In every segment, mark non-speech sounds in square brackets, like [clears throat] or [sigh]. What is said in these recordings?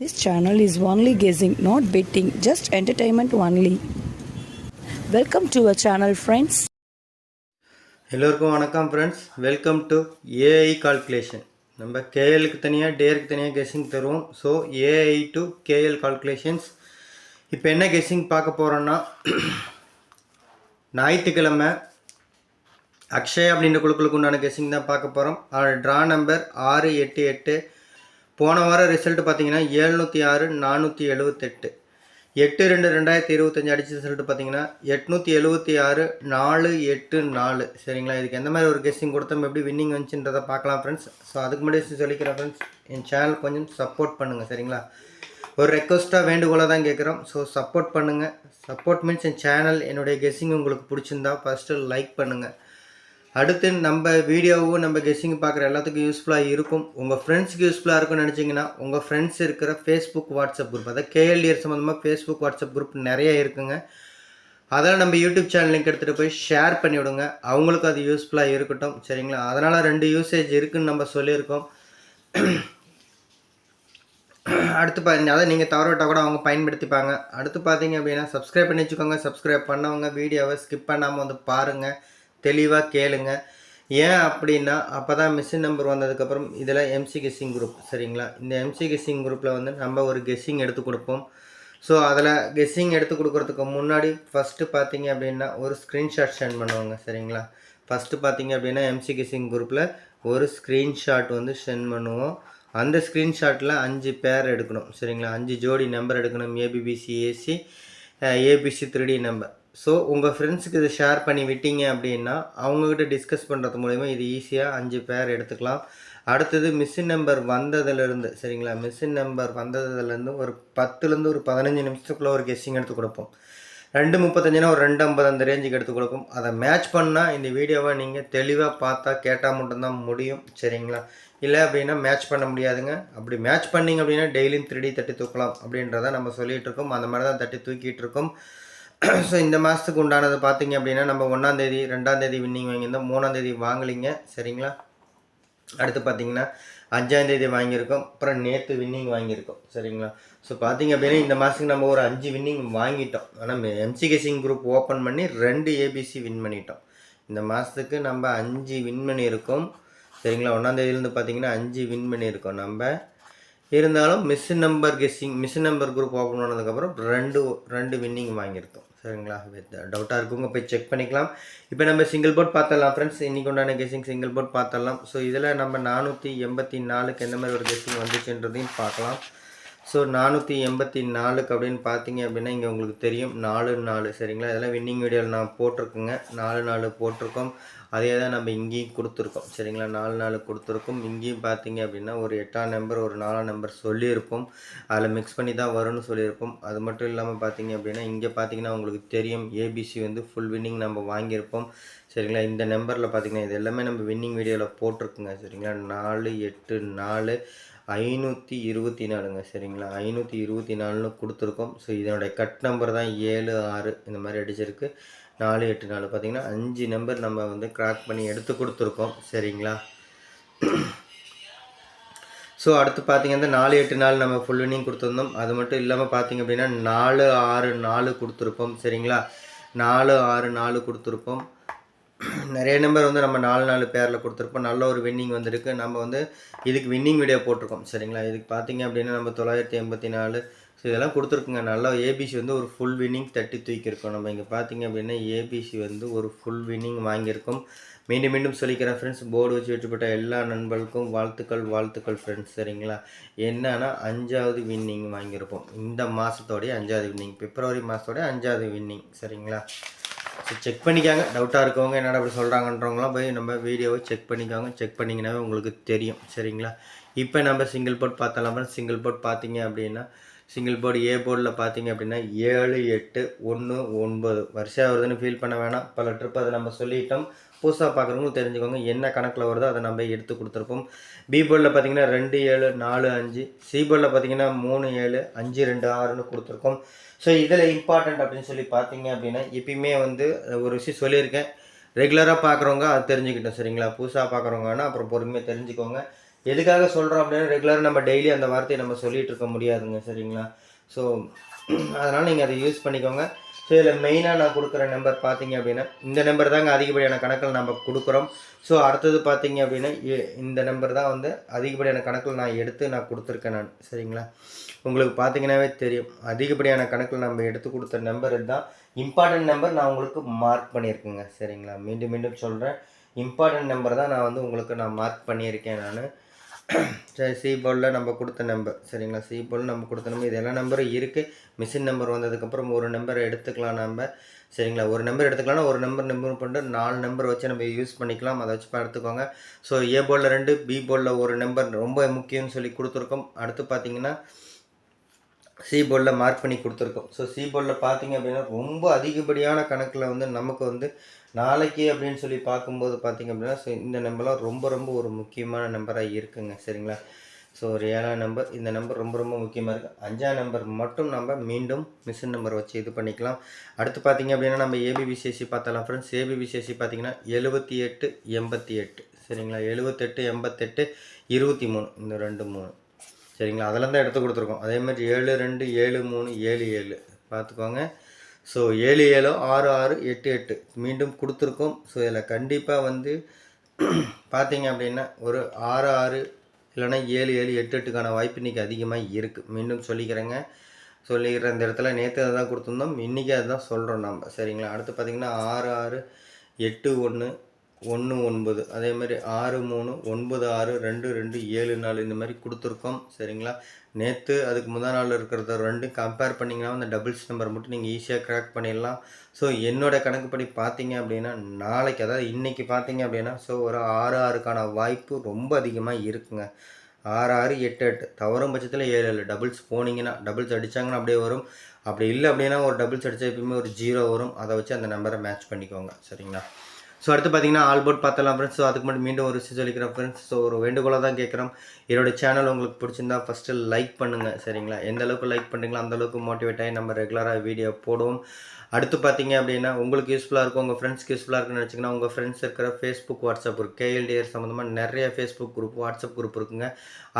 This channel is only guessing, not betting, just entertainment only. Welcome to our channel friends எல்லோருக்கும் வணக்கம் friends welcome to AI calculation நம்ம கேஎலுக்கு தனியாக டேருக்கு தனியாக கெஸ்ஸிங் தருவோம். So AI to KL calculations இப்போ என்ன கெஸ்ஸிங் பார்க்க போகிறோன்னா ஞாயிற்றுக்கிழமை அக்ஷய் அப்படின்ற குழுக்களுக்கு உண்டான கெஸ்ஸிங் தான் பார்க்க போகிறோம் ட்ரா நம்பர் ஆறு எட்டு எட்டு போன வாரம் ரிசல்ட் பார்த்தீங்கன்னா ஏழ்நூற்றி ஆறு நானூற்றி எழுபத்தெட்டு எட்டு ரெண்டு ரெண்டாயிரத்தி இருபத்தஞ்சி அடிச்ச ரிசல்ட் பார்த்தீங்கன்னா எட்நூற்றி எழுபத்தி ஆறு நாலு எட்டு நாலு. சரிங்களா? இதுக்கு எந்த மாதிரி ஒரு கெஸ்ஸிங் கொடுத்தோம் எப்படி வின்னிங் வந்துச்சுன்றதை பார்க்கலாம் ஃப்ரெண்ட்ஸ் ஸோ அதுக்கு முன்னாடி சொல்லிக்கிறேன் ஃப்ரெண்ட்ஸ் என் சேனல் கொஞ்சம் சப்போர்ட் பண்ணுங்கள் சரிங்களா? ஒரு ரெக்வஸ்ட்டாக வேண்டுகோளாக தான் கேட்குறோம். ஸோ சப்போர்ட் பண்ணுங்கள் சப்போர்ட் மீன்ஸ் என் சேனல் என்னுடைய கெஸ்ஸிங் உங்களுக்கு பிடிச்சிருந்தா ஃபஸ்ட்டு லைக் பண்ணுங்கள் அடுத்து நம்ம வீடியோவும் நம்ம கெஸ்ஸிங் பார்க்குற எல்லாத்துக்கும் யூஸ்ஃபுல்லாக இருக்கும். உங்கள் ஃப்ரெண்ட்ஸுக்கு யூஸ்ஃபுல்லாக இருக்கும்னு நினச்சிங்கன்னா உங்கள் ஃப்ரெண்ட்ஸ் இருக்கிற ஃபேஸ்புக் வாட்ஸ்அப் குரூப் அதாவது கேஎல்டிஆர் சம்மந்தமாக ஃபேஸ்புக் வாட்ஸ்அப் குரூப் நிறைய இருக்குங்க. அதெல்லாம் நம்ம யூடியூப் சேனல் லிங்க் எடுத்துகிட்டு போய் ஷேர் பண்ணி விடுங்க. அவங்களுக்கும் அது யூஸ்ஃபுல்லாக இருக்கட்டும். சரிங்களா? அதனால் ரெண்டு யூசேஜ் இருக்குன்னு நம்ம சொல்லியிருக்கோம். அடுத்து பார்த்தீங்க அதை நீங்கள் தவற விட்டால் கூட அவங்க பயன்படுத்திப்பாங்க. அடுத்து பார்த்தீங்க அப்படின்னா சப்ஸ்கிரைப் பண்ணி வச்சுக்கோங்க. சப்ஸ்கிரைப் பண்ணவங்க வீடியோவை ஸ்கிப் பண்ணாமல் வந்து பாருங்கள் தெளிவாக கேளுங்க. ஏன் அப்படின்னா அப்போ தான் மிஷின் நம்பர் வந்ததுக்கப்புறம் இதில் எம்சி கெஸ்ஸிங் குரூப் சரிங்களா? இந்த எம்சி கெஸ்ஸிங் குரூப்பில் வந்து நம்ம ஒரு கெஸ்ஸிங் எடுத்து கொடுப்போம். ஸோ அதில் கெஸ்ஸிங் எடுத்து கொடுக்குறதுக்கு முன்னாடி ஃபஸ்ட்டு பார்த்தீங்க அப்படின்னா ஒரு ஸ்க்ரீன்ஷாட் சென்ட் பண்ணுவாங்க சரிங்களா? ஃபஸ்ட்டு பார்த்தீங்க அப்படின்னா எம்சி கெஸ்ஸிங் குரூப்பில் ஒரு ஸ்க்ரீன்ஷாட் வந்து சென்ட் பண்ணுவோம். அந்த ஸ்க்ரீன்ஷாட்டில் அஞ்சு பேர் எடுக்கணும் சரிங்களா? அஞ்சு ஜோடி நம்பர் எடுக்கணும். AB BC AC ABC three D number so உங்கள் ஃப்ரெண்ட்ஸுக்கு இதை ஷேர் பண்ணி விட்டீங்க அப்படின்னா அவங்கக்கிட்ட டிஸ்கஸ் பண்ணுறது மூலிமா இது ஈஸியாக அஞ்சு பேர் எடுத்துக்கலாம். அடுத்தது மிஸ்ஸின் நம்பர் வந்ததுலேருந்து சரிங்களா? மிஷின் நம்பர் வந்ததுலேருந்து ஒரு பத்துலேருந்து ஒரு பதினஞ்சு நிமிஷத்துக்குள்ளே ஒரு கெஸ்ஸிங் எடுத்து கொடுப்போம். ரெண்டு முப்பத்தஞ்சுனா ஒரு ரெண்டு ஐம்பது அந்த ரேஞ்சுக்கு எடுத்து கொடுக்கும். அதை மேட்ச் பண்ணால் இந்த வீடியோவை நீங்கள் தெளிவாக பார்த்தா கேட்டால் மட்டும்தான் முடியும் சரிங்களா? இல்லை அப்படின்னா மேட்ச் பண்ண முடியாதுங்க. அப்படி மேட்ச் பண்ணிங்க அப்படின்னா டெய்லியும் த்ரீ தட்டி தூக்கலாம் அப்படின்றத நம்ம சொல்லிகிட்டு இருக்கோம். அந்த மாதிரி தான் தட்டி தூக்கிட்டு இருக்கோம். [clears throat] ஸோ இந்த மாதத்துக்கு உண்டானது பார்த்தீங்க அப்படின்னா நம்ம ஒன்றாந்தேதி ரெண்டாந்தேதி வின்னிங் வாங்கியிருந்தோம். மூணாந்தேதி வாங்கலிங்க. சரிங்களா? அடுத்து பார்த்தீங்கன்னா அஞ்சாந்தேதி வாங்கியிருக்கோம். அப்புறம் நேற்று வின்னிங் வாங்கியிருக்கோம். சரிங்களா? ஸோ பார்த்தீங்க அப்படின்னா இந்த மாதத்துக்கு நம்ம ஒரு அஞ்சு வின்னிங் வாங்கிட்டோம். ஆனால் எம்சிகேசிங் குரூப் ஓப்பன் பண்ணி ரெண்டு ஏபிசி வின் பண்ணிட்டோம். இந்த மாதத்துக்கு நம்ம அஞ்சு வின் பண்ணியிருக்கோம். சரிங்களா? ஒன்றாந்தேதியிலேருந்து பார்த்தீங்கன்னா அஞ்சு வின் பண்ணியிருக்கோம் நம்ம. இருந்தாலும் miss number guessing miss number group open பண்ணதுக்கப்புறம் ரெண்டு ரெண்டு வின்னிங் வாங்கியிருக்கோம். சரிங்களா? டவுட்டாக இருக்குங்க போய் செக் பண்ணிக்கலாம். இப்போ நம்ம சிங்கிள் போர்ட் பார்த்துடலாம் ஃப்ரெண்ட்ஸ் இன்றைக்கி உண்டான கெஸ்ஸிங் சிங்கிள் போர்ட் பார்த்துடலாம். ஸோ இதில் நம்ம நானூற்றி எண்பத்தி நாலுக்கு எந்த மாதிரி ஒரு கெஸ்ஸிங் வந்துச்சுன்றதையும் பார்க்கலாம். ஸோ நானூற்றி எண்பத்தி நாலுக்கு அப்படின்னு பார்த்தீங்க அப்படின்னா இங்கே உங்களுக்கு தெரியும். நாலு நாலு சரிங்களா? இதெல்லாம் வின்னிங் வீடியோவில் நான் போட்டிருக்கேங்க. நாலு நாலு போட்டிருக்கோம். அதே தான் நம்ம இங்கேயும் கொடுத்துருக்கோம் சரிங்களா? நாலு நாலு கொடுத்துருக்கோம். இங்கேயும் பார்த்தீங்க அப்படின்னா ஒரு எட்டாம் நம்பர் ஒரு நாலாம் நம்பர் சொல்லியிருப்போம். அதில் மிக்ஸ் பண்ணி தான் வரும்னு சொல்லியிருப்போம். அது மட்டும் இல்லாமல் பார்த்தீங்க அப்படின்னா இங்கே பார்த்தீங்கன்னா உங்களுக்கு தெரியும். ஏபிசி வந்து ஃபுல் வின்னிங் நம்ம வாங்கியிருப்போம் சரிங்களா? இந்த நம்பரில் பார்த்தீங்கன்னா இது எல்லாமே நம்ம வின்னிங் வீடியோவில் போட்டிருக்குங்க சரிங்களா? நாலு எட்டு நாலு. ஐநூற்றி இருபத்தி நாலுங்க சரிங்களா? ஐநூற்றி இருபத்தி நாலுன்னு கொடுத்துருக்கோம். ஸோ இதனுடைய கட் நம்பர் தான் ஏழு ஆறு இந்த மாதிரி அடிச்சிருக்கு. நாலு எட்டு நாலு. பார்த்தீங்கன்னா அஞ்சு நம்பர் நம்ம வந்து கிராக் பண்ணி எடுத்து கொடுத்துருக்கோம் சரிங்களா? ஸோ அடுத்து பார்த்தீங்கன்னா நாலு எட்டு நாள் நம்ம ஃபுல் வினிங் கொடுத்துருந்தோம். அது மட்டும் இல்லாமல் பார்த்தீங்க அப்படின்னா நாலு ஆறு நாலு கொடுத்துருப்போம் சரிங்களா? நாலு ஆறு நாலு கொடுத்துருப்போம். நிறைய நம்பர் வந்து நம்ம நாலு நாலு பேரில் கொடுத்துருப்போம். நல்ல ஒரு வின்னிங் வந்திருக்கு. நம்ம வந்து இதுக்கு வின்னிங் வீடியோ போட்டிருக்கோம். சரிங்களா? இதுக்கு பார்த்தீங்க அப்படின்னா நம்ம தொள்ளாயிரத்தி எண்பத்தி நாலு. ஸோ இதெல்லாம் கொடுத்துருக்குங்க. நல்லா ஏபிசி வந்து ஒரு ஃபுல் வின்னிங் தட்டி தூக்கியிருக்கோம். நம்ம இங்கே பார்த்தீங்க அப்படின்னா ஏபிசி வந்து ஒரு ஃபுல் வின்னிங் வாங்கியிருக்கோம். மீண்டும் மீண்டும் சொல்லிக்கிறேன் ஃப்ரெண்ட்ஸ் போர்டு வச்சு வெற்றிப்பட்ட எல்லா நண்பர்களுக்கும் வாழ்த்துக்கள் வாழ்த்துக்கள் ஃப்ரெண்ட்ஸ் சரிங்களா? என்னன்னா அஞ்சாவது வின்னிங் வாங்கியிருப்போம். இந்த மாதத்தோடைய அஞ்சாவது வின்னிங் பிப்ரவரி மாதத்தோடைய அஞ்சாவது வின்னிங் சரிங்களா? ஸோ செக் பண்ணிக்காங்க. டவுட்டாக இருக்கவங்க என்னடா அப்படி சொல்கிறாங்கன்றவங்களாம் போய் நம்ம வீடியோவை செக் பண்ணிக்காங்க. செக் பண்ணிங்கனாவே உங்களுக்கு தெரியும். சரிங்களா? இப்போ நம்ம சிங்கிள் போட் பார்த்தலாம் சிங்கிள் போட் பார்த்தீங்க அப்படின்னா சிங்கிள் போர்டு ஏ போர்டில் பார்த்தீங்க அப்படின்னா ஏழு எட்டு ஒன்று ஒன்பது. வருஷம் வருதுன்னு ஃபீல் பண்ண வேணாம். பல ட்ரிப் அதை நம்ம சொல்லிட்டோம். புதுசாக பார்க்குறவங்களும் தெரிஞ்சுக்கோங்க. என்ன கணக்கில் வருதோ அதை நம்ம எடுத்து கொடுத்துருப்போம். பி போர்டில் பார்த்தீங்கன்னா ரெண்டு ஏழு நாலு அஞ்சு. சி போர்டில் பார்த்தீங்கன்னா மூணு ஏழு அஞ்சு ரெண்டு ஆறுன்னு கொடுத்துருக்கோம். ஸோ இதில் இம்பார்ட்டண்ட் அப்படின்னு சொல்லி பார்த்தீங்க அப்படின்னா எப்பயுமே வந்து ஒரு விஷயம் சொல்லியிருக்கேன். ரெகுலராக பார்க்குறவங்க அது தெரிஞ்சுக்கிட்டோம் சரிங்களா? புதுசாக பார்க்குறவங்க அப்புறம் பொறுமையாக தெரிஞ்சுக்கோங்க. எதுக்காக சொல்கிறோம் அப்படின்னா ரெகுலராக நம்ம டெய்லி அந்த வார்த்தையை நம்ம சொல்லிகிட்டு இருக்க முடியாதுங்க சரிங்களா? ஸோ அதனால் நீங்கள் அதை யூஸ் பண்ணிக்கோங்க. ஸோ இதில் மெயினாக நான் கொடுக்குற நம்பர் பார்த்தீங்க அப்படின்னா இந்த நம்பர் தாங்க அதிகப்படியான கணக்கில் நம்ம கொடுக்குறோம். ஸோ அடுத்தது பார்த்தீங்க அப்படின்னா இ- இந்த நம்பர் தான் வந்து அதிகப்படியான கணக்கில் நான் எடுத்து நான் கொடுத்துருக்கேன் நான் சரிங்களா? உங்களுக்கு பார்த்தீங்கன்னாவே தெரியும். அதிகப்படியான கணக்கில் நம்ம எடுத்து கொடுத்த நம்பர் இதுதான். இம்பார்ட்டன்ட் நம்பர் நான் உங்களுக்கு மார்க் பண்ணியிருக்கேங்க சரிங்களா? மீண்டும் மீண்டும் சொல்கிறேன் இம்பார்ட்டன்ட் நம்பர் தான் நான் வந்து உங்களுக்கு நான் மார்க் பண்ணியிருக்கேன் நான். சரி சி போர்டில் நம்ம கொடுத்த நம்பர் சரிங்களா? சி போர்டில் நம்ம கொடுத்த நம்பர் இது எல்லா நம்பரும் இருக்குது மிஷின் நம்பர் வந்ததுக்கப்புறம் ஒரு நம்பர் எடுத்துக்கலாம் நம்ம சரிங்களா? ஒரு நம்பர் எடுத்துக்கலாம்னா ஒரு நம்பர் நம்பர் பண்ணிட்டு நாலு நம்பர் வச்சு நம்ம யூஸ் பண்ணிக்கலாம். அதை வச்சு எடுத்துக்கோங்க ஸோ ஏ போர்டில் ரெண்டு பி போர்டில் ஒரு நம்பர் ரொம்ப முக்கியம்னு சொல்லி கொடுத்துருக்கோம். அடுத்து பார்த்தீங்கன்னா சி போர்டில் மார்க் பண்ணி கொடுத்துருக்கோம். ஸோ சி போர்டில் பார்த்தீங்க அப்படின்னா ரொம்ப அதிகப்படியான கணக்கில் வந்து நமக்கு வந்து நாளைக்கு அப்படின்னு சொல்லி பார்க்கும்போது பார்த்தீங்க அப்படின்னா ஸோ இந்த நம்பர்லாம் ரொம்ப ரொம்ப ஒரு முக்கியமான நம்பராக இருக்குங்க. சரிங்களா? ஸோ ஒரு ஏழாம் நம்பர் இந்த நம்பர் ரொம்ப ரொம்ப முக்கியமாக இருக்குது அஞ்சாம் நம்பர் மட்டும் நம்ம மீண்டும் மிஷின் நம்பர் வச்சு இது பண்ணிக்கலாம். அடுத்து பார்த்தீங்க அப்படின்னா நம்ம ஏபிபிசிஎஸ்சி பார்த்தலாம் ஃப்ரெண்ட்ஸ் ஏபிபிசிஎஸ்சி பார்த்தீங்கன்னா எழுபத்தி எட்டு எண்பத்தி எட்டு. சரிங்களா? எழுபத்தெட்டு எண்பத்தெட்டு இருபத்தி மூணு. இந்த ரெண்டு மூணு. சரிங்களா? அதில் தான் எடுத்து கொடுத்துருக்கோம். அதேமாதிரி ஏழு ரெண்டு ஏழு மூணு ஏழு ஏழு. பார்த்துக்கோங்க. ஸோ ஏழு ஏழு ஆறு ஆறு எட்டு எட்டு மீண்டும் கொடுத்துருக்கோம். ஸோ இதில் கண்டிப்பாக வந்து பார்த்தீங்க அப்படின்னா ஒரு ஆறு ஆறு இல்லைன்னா ஏழு ஏழு எட்டு எட்டுக்கான வாய்ப்பு இன்றைக்கி அதிகமாக இருக்குது மீண்டும் சொல்லிக்கிறேங்க. சொல்லிக்கிற இந்த இடத்துல நேற்று அதை தான் கொடுத்துருந்தோம். இன்றைக்கி அதுதான் சொல்கிறோம் நம்ம. சரிங்களா? அடுத்து பார்த்திங்கன்னா ஆறு ஆறு எட்டு ஒன்று ஒன்று ஒன்பது அதே மாதிரி ஆறு மூணு ஒன்பது ஆறு ரெண்டு ரெண்டு ஏழு நாலு இந்த மாதிரி கொடுத்துருக்கோம். சரிங்களா? நேற்று அதுக்கு முதல் நாள் இருக்கிறத ரெண்டும் கம்பேர் பண்ணிங்கன்னா அந்த டபுள்ஸ் நம்பர் மட்டும் நீங்கள் ஈஸியாக கிராக் பண்ணிடலாம். ஸோ என்னோட கணக்குப்படி பார்த்தீங்க அப்படின்னா நாளைக்கு அதாவது இன்றைக்கி பார்த்தீங்க அப்படின்னா ஸோ ஒரு ஆறு ஆறுக்கான வாய்ப்பு ரொம்ப அதிகமாக இருக்குங்க. ஆறு ஆறு எட்டு எட்டு. தவறும் பட்சத்தில் ஏழு ஏழு. டபுள்ஸ் போனீங்கன்னா டபுள்ஸ் அடித்தாங்கன்னா அப்படியே வரும். அப்படி இல்லை அப்படின்னா ஒரு டபுள்ஸ் அடித்தா எப்பயுமே ஒரு ஜீரோ வரும். அதை வச்சு அந்த நம்பரை மேட்ச் பண்ணிக்கோங்க. சரிங்களா? ஸோ அடுத்து பார்த்தீங்கன்னா ஆல்போர்ட் பார்த்தலாம் ஃப்ரெண்ட்ஸ் ஸோ அதுக்கு மட்டும் மீண்டும் ஒரு விஷயம் சொல்லிக்கிறேன் ஃப்ரெண்ட்ஸ் ஸோ ஒரு வேண்டுகோளாக தான் கேட்குறோம். என்னோட சேனல் உங்களுக்கு பிடிச்சிருந்தா ஃபஸ்ட்டு லைக் பண்ணுங்கள் சரிங்களா? எந்த அளவுக்கு லைக் பண்ணுறீங்களோ அந்த அளவுக்கு மோட்டிவேட் ஆகி நம்ம ரெகுலராக வீடியோ போடுவோம். அடுத்து பார்த்தீங்க அப்படின்னா உங்களுக்கு யூஸ்ஃபுல்லாக இருக்கும் உங்கள் ஃப்ரெண்ட்ஸ்க்கு யூஸ்ஃபுல்லாக இருக்குன்னு நினச்சிங்கன்னா உங்கள் ஃப்ரெண்ட்ஸ் இருக்கிற ஃபேஸ்புக் வாட்ஸ்அப் இருக்குது கேஎல்டிஆர் சம்மந்தமாக நிறைய ஃபேஸ்புக் குரூப் வாட்ஸ்அப் குரூப் இருக்குங்க.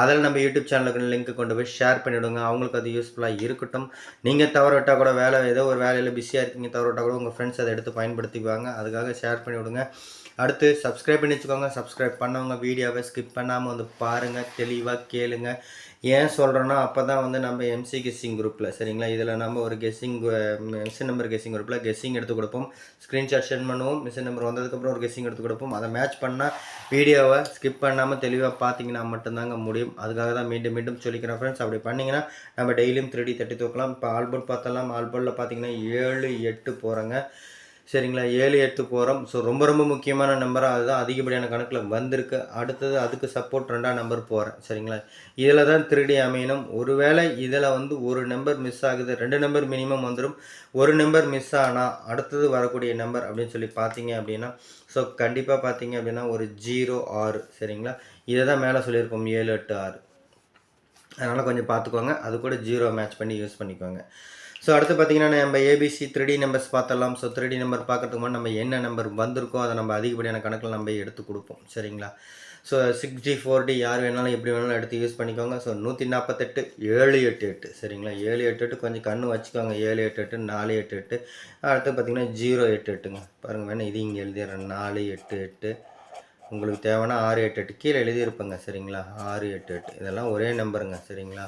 அதில் நம்ம யூடியூப் சேனலுக்கு லிங்க் கொண்டு போய் ஷேர் பண்ணிவிடுங்க அவங்களுக்கு அது யூஸ்ஃபுல்லாக இருக்கட்டும். நீங்கள் தவற விட்டால் கூட வேலை ஏதோ ஒரு வேலையில் பிஸியாக இருக்கீங்க தவற விட்டால் கூட உங்கள் ஃப்ரெண்ட்ஸ் அதை எடுத்து பயன்படுத்திக்குவாங்க. அதுக்காக ஷேர் பண்ணிவிடுங்க அடுத்து சப்ஸ்கிரைப் பண்ணி வச்சுக்கோங்க. சப்ஸ்கிரைப் பண்ணவங்க வீடியோவை ஸ்கிப் பண்ணாமல் வந்து பாருங்கள் தெளிவாக கேளுங்கள் ஏன் சொல்கிறேன்னா அப்போ தான் வந்து நம்ம எம்சி கெஸ்ஸிங் குரூப்பில் சரிங்களா? இதில் நம்ம ஒரு கெஸ்ஸிங் மிஷின் நம்பர் கெஸ்ஸிங் குரூப்பில் கெஸ்ஸிங் எடுத்து கொடுப்போம். ஸ்க்ரீன்ஷாட் சென்ட் பண்ணுவோம். மிஷின் நம்பர் வந்ததுக்கப்புறம் ஒரு கெஸ்ஸிங் எடுத்து கொடுப்போம். அதை மேட்ச் பண்ணால் வீடியோவை ஸ்கிப் பண்ணாமல் தெளிவாக பார்த்தீங்கன்னா மட்டும்தாங்க முடியும். அதுக்காக தான் மீண்டும் மீண்டும் சொல்லிக்கிறேன் ஃப்ரெண்ட்ஸ் அப்படி பண்ணிங்கன்னா நம்ம டெய்லியும் த்ரீ தட்டி தூக்கலாம். இப்போ ஆல்போர்ட் பார்த்தலாம் ஆல்போர்டில் பார்த்தீங்கன்னா ஏழு எட்டு போகிறாங்க சரிங்களா? ஏழு எட்டு போகிறோம் ஸோ ரொம்ப ரொம்ப முக்கியமான நம்பராக அதுதான். அதிகப்படியான கணக்கில் வந்திருக்கு. அடுத்தது அதுக்கு சப்போர்ட் ரெண்டாம் நம்பர் போகிறேன் சரிங்களா? இதில் தான் திருடி அமையணும். ஒருவேளை இதில் வந்து ஒரு நம்பர் மிஸ் ஆகுது. ரெண்டு நம்பர் மினிமம் வந்துடும் ஒரு நம்பர் மிஸ் ஆனால் அடுத்தது வரக்கூடிய நம்பர் அப்படின்னு சொல்லி பார்த்தீங்க அப்படின்னா ஸோ கண்டிப்பாக பார்த்தீங்க அப்படின்னா ஒரு ஜீரோ ஆறு. சரிங்களா? இதை தான் மேலே சொல்லியிருக்கோம். ஏழு எட்டு ஆறு. அதனால் கொஞ்சம் பார்த்துக்கோங்க. அது கூட ஜீரோ மேட்ச் பண்ணி யூஸ் பண்ணிக்கோங்க. ஸோ அடுத்து பார்த்தீங்கன்னா நம்ம ஏபிசி த்ரீ நம்பர்ஸ் பார்த்தலாம். ஸோ த்ரீ நம்பர் பார்க்கறதுக்கு முன்னாடி நம்ம என்ன நம்பர் வந்திருக்கோ அதை நம்ம அதிகப்படியான கணக்கில் நம்ம எடுத்து கொடுப்போம். சரிங்களா? So six G four D யார் வேணாலும் எப்படி வேணாலும் எடுத்து யூஸ் பண்ணிக்கோங்க. ஸோ நூற்றி நாற்பத்தெட்டு ஏழு எட்டு எட்டு. சரிங்களா? ஏழு எட்டு எட்டு கொஞ்சம் கண்ணு வச்சுக்கோங்க. ஏழு எட்டு எட்டு நாலு எட்டு எட்டு. அடுத்து பார்த்தீங்கன்னா ஜீரோ எட்டு எட்டுங்க. பாருங்கள் வேணால் இது இங்கே எழுதிடுறேன். நாலு எட்டு எட்டு. உங்களுக்கு தேவைன்னா ஆறு எட்டு எட்டு கீழே எழுதியிருப்பேங்க. சரிங்களா? ஆறு எட்டு எட்டு. இதெல்லாம் ஒரே நம்பருங்க சரிங்களா?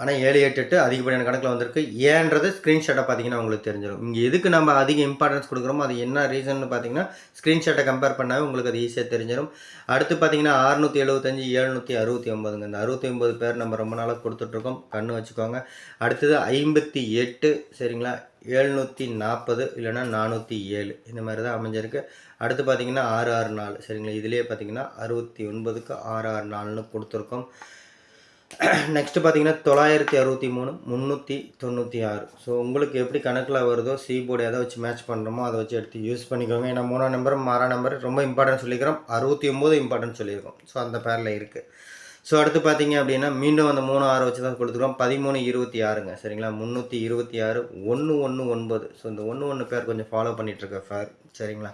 ஆனால் ஏழு எட்டு எட்டு அதிகப்படியான கணக்கில் வந்திருக்கு. ஏன்றது ஸ்க்ரீன்ஷாட்டை பார்த்தீங்கன்னா உங்களுக்கு தெரிஞ்சிடும் இங்கே எதுக்கு நம்ம அதிக இம்பார்ட்டன்ஸ் கொடுக்குறோமோ அது என்ன ரீசன்னு பார்த்தீங்கன்னா ஸ்க்ரீன்ஷாட்டை கம்பேர் பண்ணாவே உங்களுக்கு அது ஈஸியாக தெரிஞ்சிடும் அடுத்து பார்த்தீங்கன்னா அறுநூற்றி எழுபத்தஞ்சி எழுநூற்றி அறுபத்தி ஒம்பதுங்க இந்த அறுபத்தி ஒம்பது பேர் நம்ம ரொம்ப நாளாக கொடுத்துட்ருக்கோம். கண்ணு வச்சுக்கோங்க. அடுத்தது ஐம்பத்தி எட்டு சரிங்களா? எழுநூற்றி நாற்பது இல்லைன்னா நானூற்றி ஏழு. இந்த மாதிரி தான் அமைஞ்சிருக்கு. அடுத்து பார்த்தீங்கன்னா ஆறு ஆறு நாலு சரிங்களா? இதுலேயே பார்த்தீங்கன்னா அறுபத்தி ஒன்பதுக்கு ஆறு ஆறு நாலுன்னு கொடுத்துருக்கோம். நெக்ஸ்ட்டு பார்த்தீங்கன்னா தொள்ளாயிரத்தி அறுபத்தி மூணு முந்நூற்றி தொண்ணூற்றி ஆறு. ஸோ உங்களுக்கு எப்படி கணக்கில் வருதோ சி போர்டு எதை வச்சு மேட்ச் பண்ணுறோமோ அதை வச்சு எடுத்து யூஸ் பண்ணிக்கோங்க. ஏன்னா மூணாம் நம்பர் மாறா நம்பர் ரொம்ப இம்பார்ட்டன்ட் சொல்லிக்கிறோம். அறுபத்தி ஒம்பது இம்பார்ட்டன்ட் சொல்லியிருக்கோம். ஸோ அந்த பேரில் இருக்குது ஸோ அடுத்து பார்த்தீங்க அப்படின்னா மீண்டும் அந்த மூணு ஆறு வச்சு தான் கொடுத்துருக்கோம். பதிமூணு இருபத்தி ஆறுங்க. சரிங்களா? முந்நூற்றி இருபத்தி ஆறு ஒன்று ஒன்று ஒன்பது. ஸோ இந்த ஒன்று ஒன்று பேர் கொஞ்சம் ஃபாலோ பண்ணிகிட்ருக்க ஃபேர் சரிங்களா?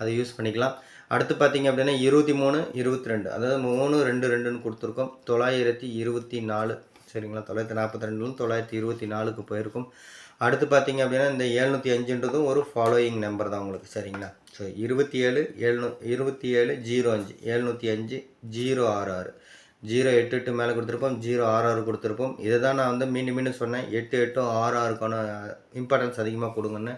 அதை யூஸ் பண்ணிக்கலாம். அடுத்து பார்த்தீங்க அப்படின்னா இருபத்தி மூணு இருபத்தி ரெண்டு. அதாவது மூணு ரெண்டு ரெண்டுன்னு கொடுத்துருக்கோம். தொள்ளாயிரத்தி இருபத்தி நாலு. சரிங்களா? தொள்ளாயிரத்தி நாற்பத்தி ரெண்டுலும் தொள்ளாயிரத்தி இருபத்தி நாலுக்கு போயிருக்கும். அடுத்து பார்த்தீங்க அப்படின்னா இந்த எழுநூற்றி அஞ்சுன்றதும் ஒரு ஃபாலோயிங் நம்பர் தான் உங்களுக்கு. சரிங்களா? ஸோ இருபத்தி ஏழு எழுநூ இருபத்தி ஏழு ஜீரோ அஞ்சு. எழுநூற்றி அஞ்சு ஜீரோ ஆறு ஆறு. ஜீரோ எட்டு எட்டு மேலே கொடுத்துருப்போம். ஜீரோ ஆறு ஆறு கொடுத்துருப்போம். இதை தான் நான் வந்து மீண்டும் மீண்டும் சொன்னேன். எட்டு எட்டும் ஆறு ஆறுக்கான இம்பார்ட்டன்ஸ் அதிகமாக கொடுங்கன்னு.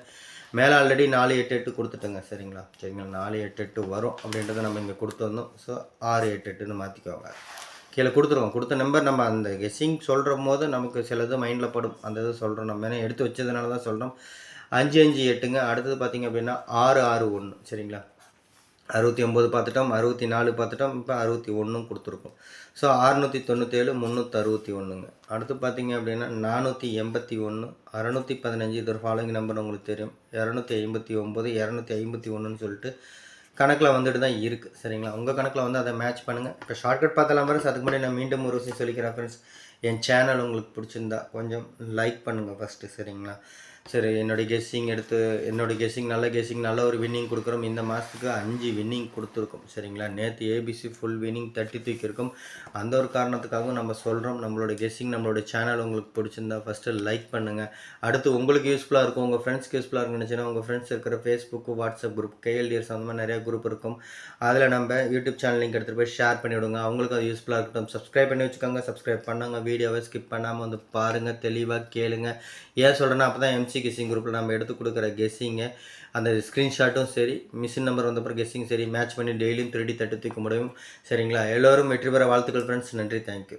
மேலே ஆல்ரெடி நாலு எட்டு எட்டு கொடுத்துட்டேங்க சரிங்களா? சரிங்களா? நாலு எட்டு எட்டு வரும் அப்படின்றத நம்ம இங்கே கொடுத்துருந்தோம் ஸோ ஆறு எட்டு எட்டுன்னு மாற்றிக்கோங்க கீழே கொடுத்துருவோம். கொடுத்த நம்பர் நம்ம அந்த கெஸ்ஸிங் சொல்கிற போது நமக்கு சிலது மைண்டில் படும். அந்த இது சொல்கிறோம் நம்ம ஏன்னா எடுத்து வச்சதுனால தான் சொல்கிறோம் அஞ்சு அஞ்சு எட்டுங்க. அடுத்தது பார்த்திங்க அப்படின்னா ஆறு ஆறு ஒன்று சரிங்களா? அறுபத்தி ஒம்பது பார்த்துட்டோம் அறுபத்தி நாலு பார்த்துட்டோம் இப்போ அறுபத்தி ஒன்றும் கொடுத்துருக்கோம். ஸோ அறுநூற்றி தொண்ணூற்றேழு முந்நூற்றி அறுபத்தி ஒன்றுங்க அடுத்து பார்த்தீங்க அப்படின்னா நானூற்றி எண்பத்தி ஒன்று அறநூற்றி பதினஞ்சு இது ஒரு ஃபாலோயிங் நம்பர் உங்களுக்கு தெரியும். இரநூத்தி ஐம்பத்தி ஒம்பது இரநூத்தி ஐம்பத்தி ஒன்றுன்னு சொல்லிட்டு கணக்கில் வந்துட்டு தான் இருக்குது சரிங்களா? உங்கள் கணக்கில் வந்து அதை மேட்ச் பண்ணுங்கள் இப்போ ஷார்ட்கட் பார்த்தலாம் ஃப்ரெண்ட்ஸ் அதுக்கு முன்னாடி நான் மீண்டும் ஒரு விஷயம் சொல்லிக்கிறேன் ஃப்ரெண்ட்ஸ் என் சேனல் உங்களுக்கு பிடிச்சிருந்தா கொஞ்சம் லைக் பண்ணுங்கள் ஃபஸ்ட்டு சரிங்களா? சரி என்னுடைய கெஸ்ஸிங் எடுத்து என்னுடைய கெஸ்ஸிங் நல்ல கெஸ்ஸிங் நல்ல ஒரு வின்னிங் கொடுக்குறோம். இந்த மாதத்துக்கு அஞ்சு வின்னிங் கொடுத்துருக்கோம். சரிங்களா? நேற்று ஏபிசி ஃபுல் வின்னிங் தட்டி தூக்கியிருக்கோம் அந்த ஒரு காரணத்துக்காகவும் நம்ம சொல்கிறோம் நம்மளோட கெஸ்ஸிங் நம்மளோட சேனல் உங்களுக்கு பிடிச்சிருந்தா ஃபஸ்ட்டு லைக் பண்ணுங்கள் அடுத்து உங்களுக்கு யூஸ்ஃபுல்லாக இருக்கும். உங்கள் ஃப்ரெண்ட்ஸ்க்கு யூஸ்ஃபுல்லாக இருந்துச்சுன்னா உங்கள் ஃப்ரெண்ட்ஸ் இருக்கிற ஃபேஸ்புக்கு வாட்ஸ்அப் குரூப் கேஎல்டிஎஸ் அந்த மாதிரி நிறையா குரூப் இருக்கும். அதில் நம்ம யூடியூப் சேனல் லிங்க் எடுத்துகிட்டு போய் ஷேர் பண்ணிவிடுங்க. அவங்களுக்கு அது யூஸ்ஃபுல்லாக இருக்கட்டும். சப்ஸ்கிரைப் பண்ணி வச்சுக்கோங்க. சப்ஸ்கிரைப் பண்ணாங்க வீடியோவை ஸ்கிப் பண்ணாமல் வந்து பாருங்கள் தெளிவாக கேளுங்க. ஏன் சொல்கிறேன்னா அப்போ தான் எம்சி கெஸ்ஸிங் குரூப்பில் நம்ம எடுத்து கொடுக்குற கெஸ்ஸிங்கு அந்த ஸ்க்ரீன்ஷாட்டும் சரி மிஷின் நம்பர் வந்தப்பறம் கெஸ்ஸிங் சரி மேட்ச் பண்ணி டெய்லியும் திருடி தட்டு தூக்க முடியும் சரிங்களா? எல்லோரும் வெற்றி பெற வாழ்த்துக்கள் ஃப்ரெண்ட்ஸ் நன்றி. தேங்க்யூ